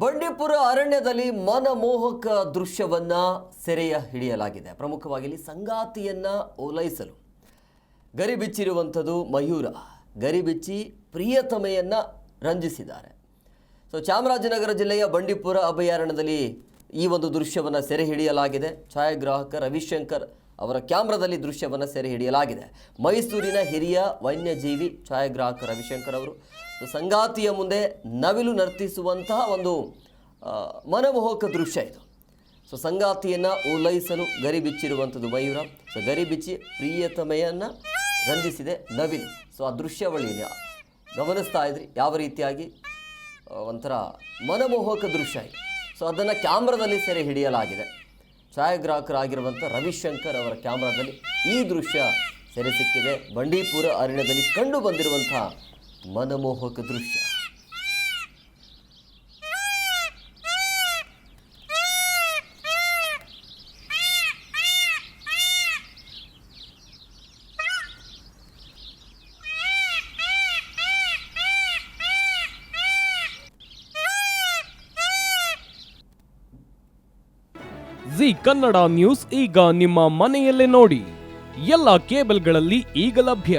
ಬಂಡೀಪುರ ಅರಣ್ಯದಲ್ಲಿ ಮನಮೋಹಕ ದೃಶ್ಯವನ್ನ ಸೆರೆಯ ಹಿಡಿಯಲಾಗಿದೆ. ಪ್ರಮುಖವಾಗಿ ಇಲ್ಲಿ ಸಂಗಾತಿಯನ್ನ ಓಲೈಸಲು. ಗರಿಬಿಚ್ಚಿರುವಂಥದ್ದು ಮಯೂರ. ಗರಿಬಿಚ್ಚಿ ಪ್ರಿಯತಮೆಯನ್ನ ರಂಜಿಸಿದ್ದಾರೆ. ಸೊ ಚಾಮರಾಜನಗರ ಜಿಲ್ಲೆಯ ಬಂಡೀಪುರ ಅಭಯಾರಣ್ಯದಲ್ಲಿ ಈ ಒಂದು ದೃಶ್ಯವನ್ನು ಸೆರೆ ಹಿಡಿಯಲಾಗಿದೆ. ಛಾಯಾಗ್ರಾಹಕ ರವಿಶಂಕರ್ ಅವರ ಕ್ಯಾಮ್ರಾದಲ್ಲಿ ದೃಶ್ಯವನ್ನು ಸೆರೆ ಹಿಡಿಯಲಾಗಿದೆ. ಮೈಸೂರಿನ ಹಿರಿಯ ವನ್ಯಜೀವಿ ಛಾಯಾಗ್ರಾಹಕ ರವಿಶಂಕರ್ ಅವರು ಸಂಗಾತಿಯ ಮುಂದೆ ನವಿಲು ನರ್ತಿಸುವಂತಹ ಒಂದು ಮನಮೋಹಕ ದೃಶ್ಯ ಇದು. ಸೊ, ಸಂಗಾತಿಯನ್ನು ಓಲೈಸಲು ಗರಿ ಬಿಚ್ಚಿರುವಂಥದ್ದು ಮಯೂರ. ಸೊ, ಗರಿ ಬಿಚ್ಚಿ ಪ್ರಿಯತಮೆಯನ್ನು ರಂಜಿಸಿದೆ ನವಿಲು. ಸೊ, ಆ ದೃಶ್ಯಾವಳಿನ ಗಮನಿಸ್ತಾ ಇದ್ರಿ, ಯಾವ ರೀತಿಯಾಗಿ ಒಂಥರ ಮನಮೋಹಕ ದೃಶ್ಯ ಇದು. ಸೊ, ಅದನ್ನು ಕ್ಯಾಮ್ರಾದಲ್ಲಿ ಸೆರೆ ಹಿಡಿಯಲಾಗಿದೆ. ಛಾಯಾಗ್ರಾಹಕರಾಗಿರುವಂಥ ರವಿಶಂಕರ್ ಅವರ ಕ್ಯಾಮ್ರಾದಲ್ಲಿ ಈ ದೃಶ್ಯ ಸೆರೆ ಸಿಕ್ಕಿದೆ. ಬಂಡೀಪುರ ಅರಣ್ಯದಲ್ಲಿ ಕಂಡು ಬಂದಿರುವಂಥ ಮನಮೋಹಕ ದೃಶ್ಯ. ಜಿ ಕನ್ನಡ ನ್ಯೂಸ್ ಈಗ ನಿಮ್ಮ ಮನೆಯಲ್ಲೇ ನೋಡಿ. ಎಲ್ಲ ಕೇಬಲ್ಗಳಲ್ಲಿ ಈಗ ಲಭ್ಯ.